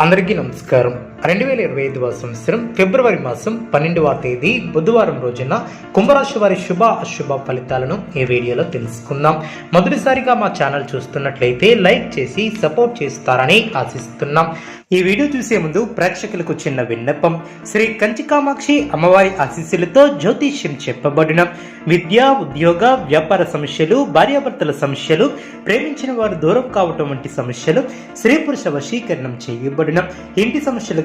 అందరికీ నమస్కారం. రెండు వేల ఇరవై ఐదు సంవత్సరం ఫిబ్రవరి మాసం పన్నెండవ తేదీ బుధవారం రోజున కుంభరాశి వారి శుభ అశుభ ఫలితాలను ఈ వీడియోలో తెలుసుకుందాం. మొదటిసారిగా మా ఛానల్ చూస్తున్నట్లయితే లైక్ చేసి సపోర్ట్ చేస్తారని ఆశిస్తున్నాం. ఈ వీడియో చూసే ముందు ప్రేక్షకులకు చిన్న విన్నపం. శ్రీ కంచికామాక్షి అమ్మవారి ఆశీస్సులతో జ్యోతిష్యం చెప్పబడిన విద్య ఉద్యోగ వ్యాపార సమస్యలు భార్యాభర్తల సమస్యలు ప్రేమించిన వారు దూరం కావటం వంటి సమస్యలు స్త్రీ పురుష వశీకరణం చేయబడిన ఇంటి సమస్యలు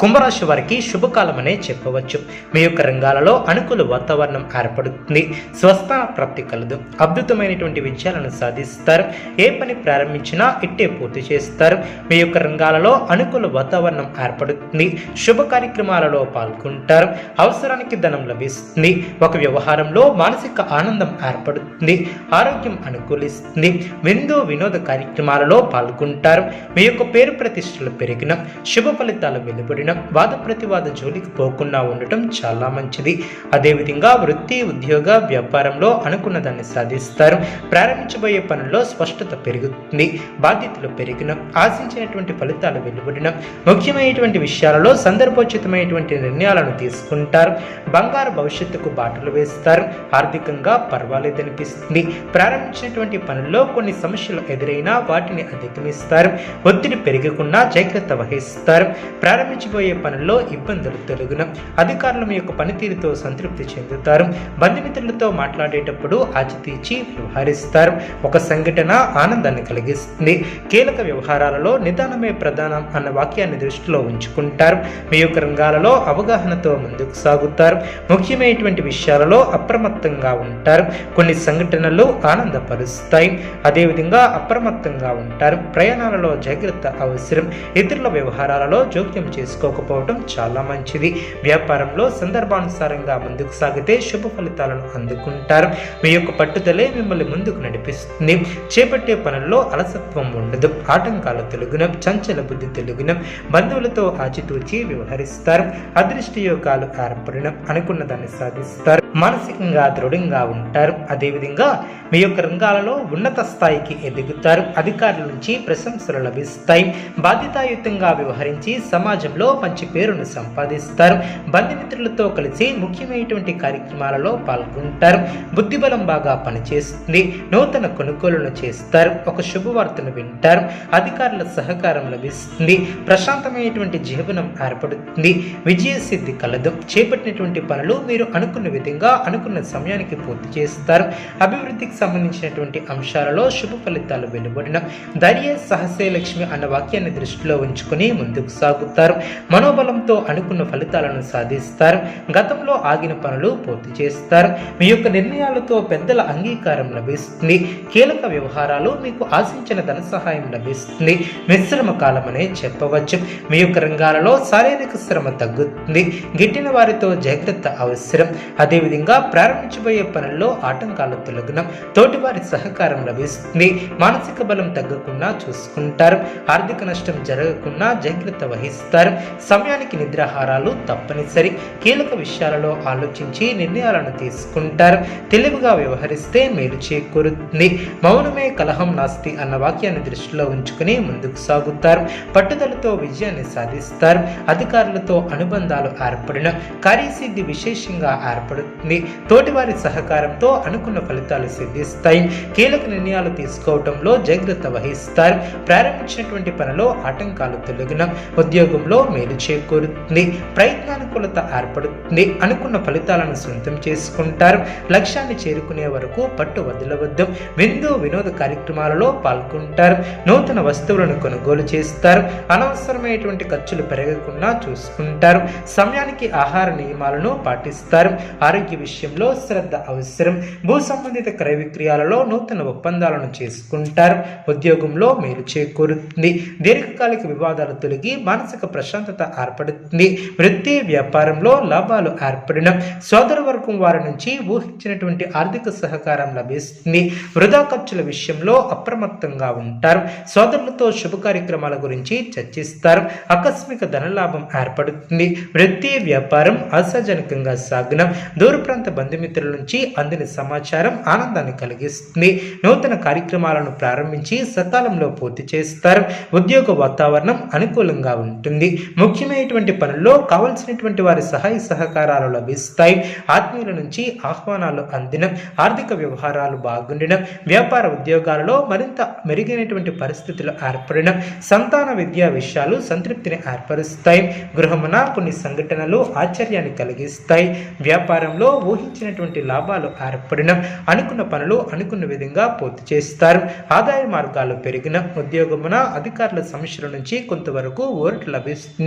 కుంభరాశి వారికి శుభకాలమనే చెప్పవచ్చు. మీ యొక్క రంగాలలో అనుకూల వాతావరణం ఏర్పడుతుంది. స్వస్థాన ప్రాప్తి కలదు. అద్భుతమైనటువంటి విజయాలను సాధిస్తారు. ఏ పని ప్రారంభించినా ఇట్టే పూర్తి చేస్తారు. మీ యొక్క రంగాలలో అనుకూల వాతావరణం ఏర్పడుతుంది. శుభ కార్యక్రమాలలో పాల్గొంటారు. అవసరానికి ధనం లభిస్తుంది. ఒక వ్యవహారంలో మానసిక ఆనందం ఏర్పడుతుంది. ఆరోగ్యం అనుకూలిస్తుంది. విందు వినోద కార్యక్రమాలలో పాల్గొంటారు. మీ యొక్క పేరు ప్రతిష్టలు పెరిగిన శుభ ఫలితాలు వెలువడిన వాద ప్రతివాద జోలికి పోకుండా ఉండటం చాలా మంచిది. అదేవిధంగా వృత్తి ఉద్యోగ వ్యాపారంలో అనుకున్న దాన్ని సాధిస్తారు. ప్రారంభించబోయే పనుల్లో స్పష్టత పెరుగుతుంది. బాధ్యతలు పెరిగిన ఆశించినటువంటి ఫలితాలు వెలువడిన ముఖ్యమైనటువంటి విషయాలలో సందర్భోచితమైనటువంటి నిర్ణయాలను తీసుకుంటారు. బంగారు భవిష్యత్తుకు బాటలు వేస్తారు. ఆర్థికంగా పర్వాలేదనిపిస్తుంది. ప్రారంభించినటువంటి పనుల్లో కొన్ని సమస్యలు ఎదురైనా వాటిని అధిగమిస్తారు. ఒత్తిడి పెరగకుండా జాగ్రత్త వహిస్తారు. ప్రారంభించబోయే పనుల్లో ఇబ్బందులు తొలగున. అధికారుల యొక్క పనితీరుతో సంతృప్తి చెందుతారు. బంధుమిత్రులతో మాట్లాడేటప్పుడు అచితీచి వ్యవహరిస్తారు. ఒక సంఘటన ఆనందాన్ని కలిగిస్తుంది. కీలక వ్యవహారాలలో నిదానమే ప్రధానం అన్న వాక్యాన్ని దృష్టిలో ఉంచుకుంటారు. మీ యొక్క రంగాలలో అవగాహనతో ముందుకు సాగుతారు. ముఖ్యమైనటువంటి విషయాలలో అప్రమత్తంగా ఉంటారు. కొన్ని సంఘటనలు ఆనందపరుస్తాయి. అదేవిధంగా అప్రమత్తంగా ఉంటారు. ప్రయాణాలలో జాగ్రత్త అవసరం. ఇతరుల వ్యవహారాలలో జోక్యం తీసుకోకపోవడం చాలా మంచిది. వ్యాపారంలో సందర్భానుసారంగా ముందుకు సాగితే శుభ ఫలితాలను అందుకుంటారు. మీ యొక్క పట్టుదలే మిమ్మల్ని ముందుకు నడిపిస్తుంది. చేపట్టే పనుల్లో అలసత్వం ఉండదు. ఆటంకాలు తెలుగున చంచల బుద్ధి తెలుగున బంధువులతో ఆచితూచి వ్యవహరిస్తారు. అదృష్ట యోగాలు ఏర్పడిన అనుకున్న దాన్ని సాధిస్తారు. మానసికంగా దృఢంగా ఉంటారు. అదేవిధంగా మీ యొక్క రంగాలలో ఉన్నత స్థాయికి ఎదుగుతారు. అధికారుల నుంచి ప్రశంసలు లభిస్తాయి. బాధ్యతాయుతంగా వ్యవహరించి సమాజంలో మంచి పేరును సంపాదిస్తారు. బంధుమిత్రులతో కలిసి ముఖ్యమైనటువంటి కార్యక్రమాలలో పాల్గొంటారు. బుద్ధిబలం బాగా పనిచేస్తుంది. నూతన కొనుగోలును చేస్తారు. ఒక శుభవార్తను వింటారు. అధికారుల సహకారం లభిస్తుంది. ప్రశాంతమైనటువంటి జీవనం ఏర్పడుతుంది. విజయసిద్ధి కలదు. చేపట్టినటువంటి పనులు మీరు అనుకున్న విధంగా అనుకున్న సమయానికి పూర్తి చేస్తారు. అభివృద్ధికి సంబంధించినటువంటి అంశాలలో శుభ ఫలితాలు వెలువడిన ధైర్య సహసే లక్ష్మి అన్న వాక్యాన్ని దృష్టిలో ఉంచుకుని ముందుకు సాగుతారు. మనోబలంతో అనుకున్న ఫలితాలను సాధిస్తారు. గతంలో ఆగిన పనులు పూర్తి చేస్తారు. మీ యొక్క నిర్ణయాలతో పెద్దల అంగీకారం లభిస్తుంది. కీలక వ్యవహారాలు మీకు ఆశించిన ధన సహాయం లభిస్తుంది. మిశ్రమ కాలం అనే చెప్పవచ్చు. మీ యొక్క రంగాలలో శారీరక శ్రమ తగ్గుతుంది. గిట్టిన వారితో జాగ్రత్త అవసరం. అదేవిధంగా ప్రారంభించబోయే పనుల్లో ఆటంకాలు తొలగిన తోటివారి సహకారం లభిస్తుంది. మానసిక బలం తగ్గకుండా చూసుకుంటారు. ఆర్థిక నష్టం జరగకుండా జాగ్రత్త వహిస్తారు. సమయానికి నిద్రాహారాలు తప్పనిసరి. కీలక విషయాలలో ఆలోచించి నిర్ణయాలను తీసుకుంటారు. తెలివిగా వ్యవహరిస్తే మేలు చేకూరుతుంది. మౌనమే కలహం నాస్తి అన్న వాక్యాన్ని దృష్టిలో ఉంచుకుని ముందుకు సాగుతారు. పట్టుదలతో విజయాన్ని సాధిస్తారు. అధికారులతో అనుబంధాలు ఏర్పడిన కార్యసిద్ధి విశేషంగా ఏర్పడుతుంది. తోటివారి సహకారంతో అనుకున్న ఫలితాలు సిద్ధిస్తాయి. కీలక నిర్ణయాలు తీసుకోవడంలో జాగ్రత్త వహిస్తారు. ప్రారంభించినటువంటి పనిలో ఆటంకాలు తొలగిన ఉద్యోగంలో మేలు చేకూరుతుంది. ప్రయత్నానుకూలత ఏర్పడుతుంది. అనుకున్న ఫలితాలను సొంతం చేసుకుంటారు. లక్ష్యాన్ని చేరుకునే వరకు పట్టు వదలవద్దు. విందు వినోద కార్యక్రమాలలో పాల్గొంటారు. నూతన వస్తువులను కొనుగోలు చేస్తారు. అనవసరమైనటువంటి ఖర్చులు పెరగకుండా చూసుకుంటారు. సమయానికి ఆహార నియమాలను పాటిస్తారు. ఆరోగ్య విషయంలో శ్రద్ధ అవసరం. భూ సంబంధిత క్రయ విక్రయాలలో నూతన ఒప్పందాలను చేసుకుంటారు. ఉద్యోగంలో మేలు చేకూరుతుంది. దీర్ఘకాలిక వివాదాలు తొలగి మానసిక ప్రశాంత ప్రశాంతత ఏర్పడుతుంది. వృత్తి వ్యాపారంలో లాభాలు ఏర్పడిన సోదర వర్గం వారి నుంచి ఊహించినటువంటి ఆర్థిక సహకారం లభిస్తుంది. వృధా ఖర్చుల విషయంలో అప్రమత్తంగా ఉంటారు. సోదరులతో శుభ కార్యక్రమాల గురించి చర్చిస్తారు. ఆకస్మిక ధనలాభం ఏర్పడుతుంది. వృత్తి వ్యాపారం ఆశాజనకంగా సాగిన దూర ప్రాంత బంధుమిత్రుల నుంచి అందిన సమాచారం ఆనందాన్ని కలిగిస్తుంది. నూతన కార్యక్రమాలను ప్రారంభించి సకాలంలో పూర్తి చేస్తారు. ఉద్యోగ వాతావరణం అనుకూలంగా ఉంటుంది. ముఖ్యమైనటువంటి పనుల్లో కావలసినటువంటి వారి సహాయ సహకారాలు లభిస్తాయి. ఆత్మీయుల నుంచి ఆహ్వానాలు అందినం ఆర్థిక వ్యవహారాలు బాగుండడం వ్యాపార ఉద్యోగాలలో మరింత మెరుగైనటువంటి పరిస్థితులు ఏర్పడడం సంతాన విద్యా విషయాలు సంతృప్తిని ఏర్పరుస్తాయి. గృహమున కొన్ని సంఘటనలు ఆశ్చర్యాన్ని కలిగిస్తాయి. వ్యాపారంలో ఊహించినటువంటి లాభాలు ఏర్పడడం అనుకున్న పనులు అనుకున్న విధంగా పూర్తి చేస్తారు. ఆదాయ మార్గాలు పెరిగిన ఉద్యోగమున అధికారుల సమస్యల నుంచి కొంతవరకు ఓరటు లభిస్తుంది.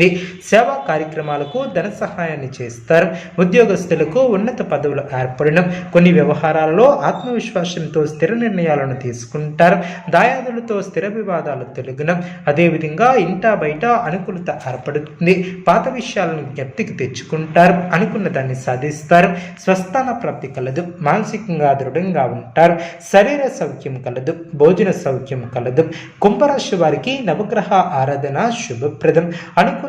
సేవా కార్యక్రమాలకు ధన సహాయాన్ని చేస్తారు. ఉద్యోగస్తులకు ఉన్నత పదవులు ఏర్పడడం కొన్ని వ్యవహారాలలో ఆత్మవిశ్వాసంతో స్థిర నిర్ణయాలను తీసుకుంటారు. దాయాదులతో స్థిర వివాదాలు తొలగిన అదేవిధంగా ఇంటా బయట అనుకూలత ఏర్పడుతుంది. పాత విషయాలను జ్ఞప్తికి తెచ్చుకుంటారు. అనుకున్న దాన్ని సాధిస్తారు. స్వస్థాన ప్రాప్తి కలదు. మానసికంగా దృఢంగా ఉంటారు. శరీర సౌఖ్యం కలదు. భోజన సౌఖ్యం కలదు. కుంభరాశి వారికి నవగ్రహ ఆరాధన శుభప్రదం. అనుకున్న